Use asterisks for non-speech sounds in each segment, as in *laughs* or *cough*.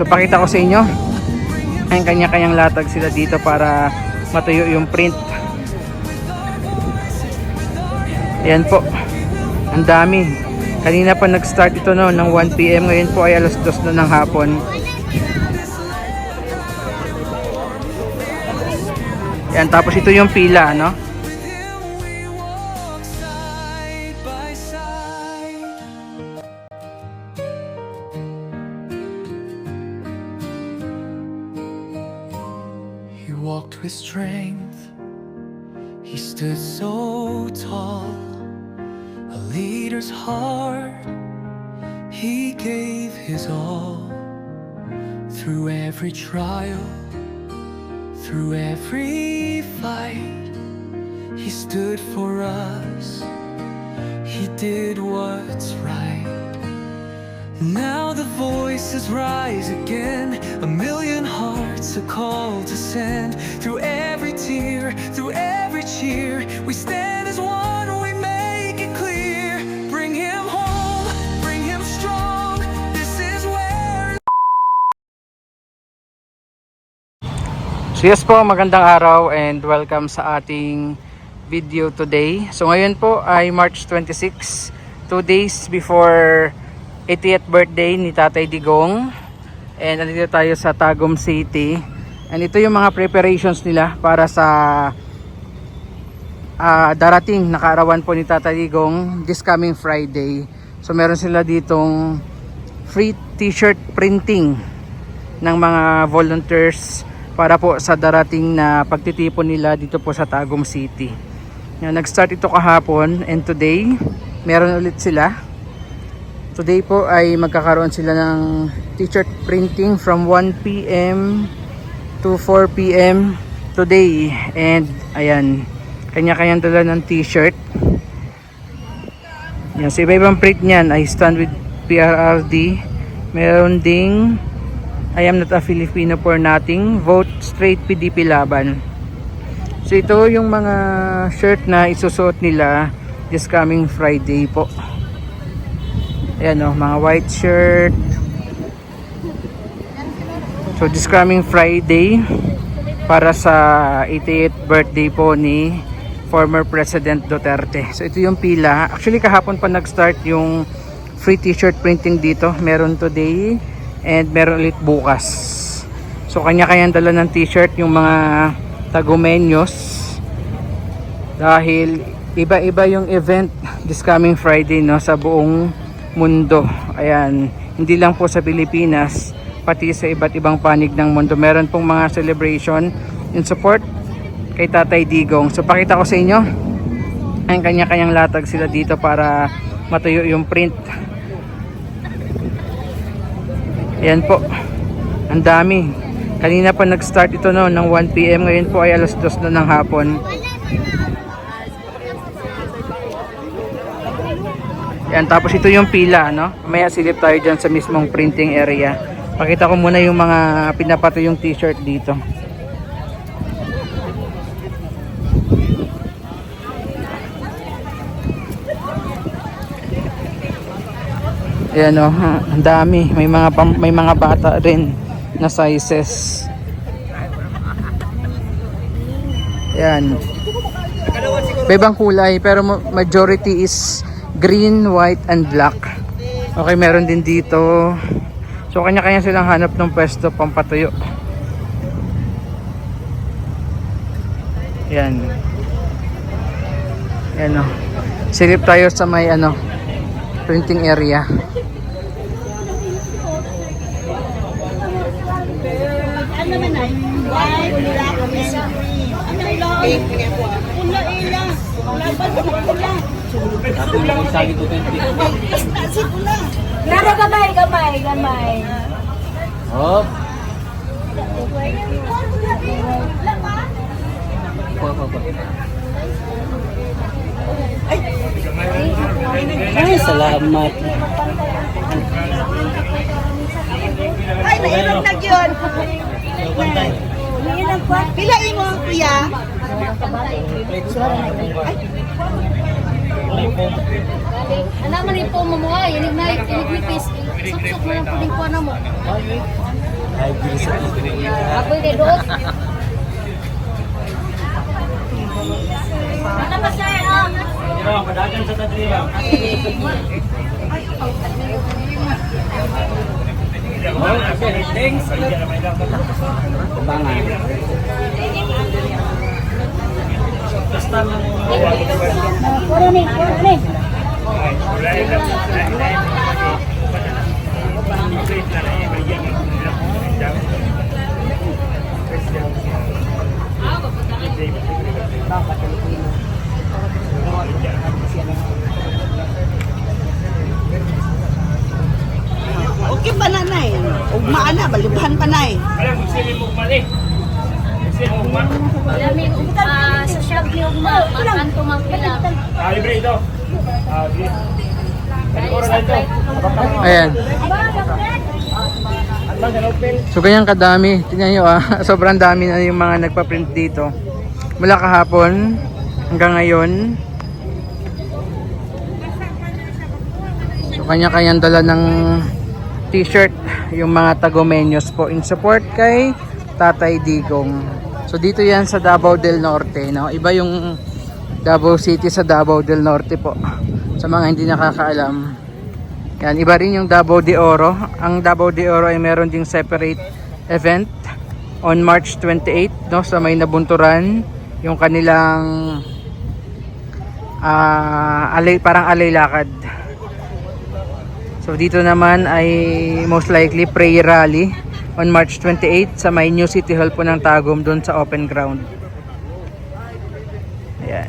So pakita ko sa inyo ang kanya-kanyang latag sila dito para matuyo yung print. Ayan po. Ang dami. Kanina pa nag-start ito no ng 1pm. Ngayon po ay alas 2 na ng hapon. Ayan, tapos ito yung pila, no? With strength. He stood so tall. A leader's heart. He gave his all. Through every trial, through every fight, he stood for us. He did what's right. Now the voices rise again. A million hearts are called to send. Through every tear, through every cheer, we stand as one. We make it clear. Bring him home, bring him strong. This is where So yes po, magandang araw and welcome sa ating video today. So ngayon po ay March 26, 2 days before 80th birthday ni Tatay Digong. And nandito tayo sa Tagum City. And ito yung mga preparations nila para sa ah, darating na kaarawan po ni Tatay Digong this coming Friday. So meron sila ditong free t-shirt printing ng mga volunteers para po sa darating na pagtitipon nila dito po sa Tagum City. Nag-start ito kahapon and today meron ulit sila. Today po ay magkakaroon sila ng t-shirt printing from 1 p.m. to 4 p.m. today. And ayan, kanya-kanyang dala ng t-shirt. Yan, sa iba-ibang print niyan ay stand with PRRD. Meron ding I am not a Filipino for nothing. Vote straight PDP laban. So ito yung mga shirt na isusuot nila this coming Friday po. Ayan o, mga white shirt. So this coming Friday para sa 88th birthday po ni former President Duterte. So ito yung pila. Actually kahapon pa nag-start yung free t-shirt printing dito. Meron today and meron ulit bukas. So kanya-kanyang dala ng t-shirt yung mga tagumenyos dahil iba-iba yung event this coming Friday no sa buong mundo. Ayan, hindi lang po sa Pilipinas, pati sa iba't ibang panig ng mundo. Meron pong mga celebration in support kay Tatay Digong. So pakita ko sa inyo ang kanya-kanyang latag sila dito para matuyo yung print. Ayan po. Ang dami. Kanina pa nag-start ito no ng 1 p.m. Ngayon po ay alas 2 na ng hapon. Yan, tapos ito yung pila, no? Mamaya silip tayo dyan sa mismong printing area. Pakita ko muna yung mga pinapato yung t-shirt dito. Ayan o, ang dami. May mga, may mga bata rin na sizes. Ayan. Ibang kulay pero ma- majority is green, white, and black. Okay, meron din dito. So kanya-kanya silang hanap ng pwesto pampatuyo. Yan. Yan o. Silip tayo sa may ano, printing area. Ano naman ay? White, black, and green. Ano lang? Pula ila. Pero gamay, gamay, gamay. Oh. Ay, salamat. Ay, nairog na yun. Pila imo, kuya? Ano man ito mo mo ay, inig na, inig nipis. Suksok mo yung puling ko na mo. Ako yung doon. Ano ba sa'yo? Puro ni, puro ni. Okay pa na eh. Ugmaan na, balibhan pa na eh. Lami, ah, sa shop ni Ugma, makan tumangkilang. Ayan. So ganyan kadami. Tingnan nyo ah. *laughs* Sobrang dami na yung mga nagpa-print dito. Mula kahapon hanggang ngayon. So kanya-kanyang dala ng t-shirt yung mga tagomenyos po in support kay Tatay Digong. So dito yan sa Davao del Norte. No? Iba yung Davao City sa Davao del Norte po. Sa mga hindi nakakaalam. Yan, iba rin yung Davao de Oro. Ang Davao de Oro ay meron ding separate event on March 28 no sa may nabunturan yung kanilang ah alay parang alay lakad. So dito naman ay most likely prayer rally on March 28 sa may New City Hall po ng Tagum doon sa open ground. Ayan.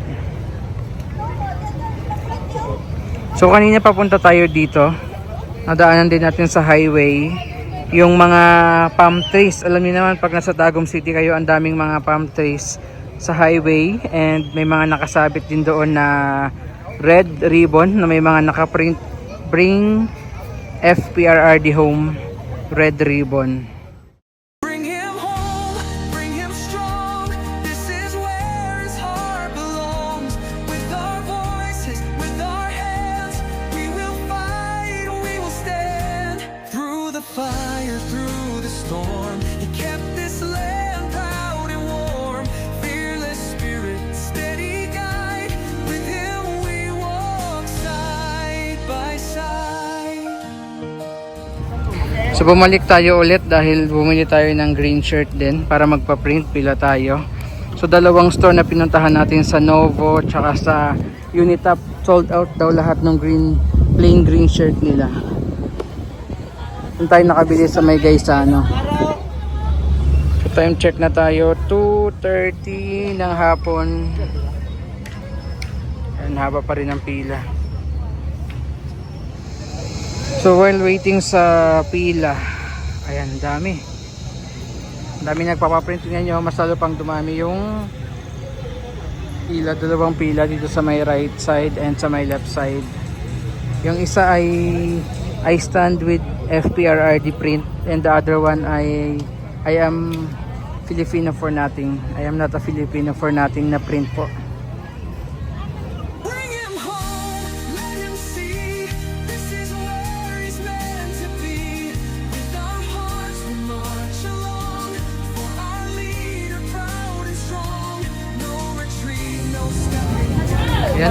So kanina papunta tayo dito. Nadaanan din natin sa highway yung mga palm trees. Alam niyo naman pag nasa Tagum City kayo, ang daming mga palm trees sa highway and may mga nakasabit din doon na red ribbon na may mga nakaprint bring FPRRD home red ribbon. So bumalik tayo ulit dahil bumili tayo ng green shirt din para magpa-print pila tayo. So dalawang store na pinuntahan natin sa Novo tsaka sa Unitap sold out daw lahat ng green plain green shirt nila. Doon tayo nakabili sa may Gaisano. So time check na tayo 2.30 ng hapon. Ayan, haba pa rin ang pila. So while waiting sa pila, ayan, dami. Dami nagpapaprint Tingnan nyo, mas lalo pang dumami yung pila, dalawang pila dito sa may right side and sa may left side. Yung isa ay I stand with FPRRD print and the other one ay I am Filipino for nothing. I am not a Filipino for nothing na print po.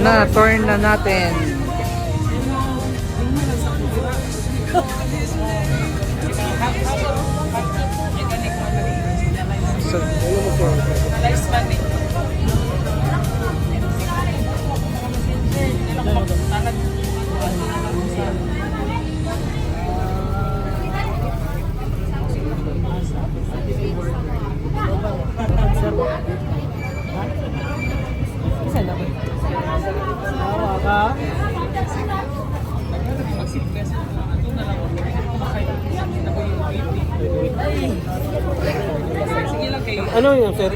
Stopping. Yan na, turn na natin. So, Ano yung sir?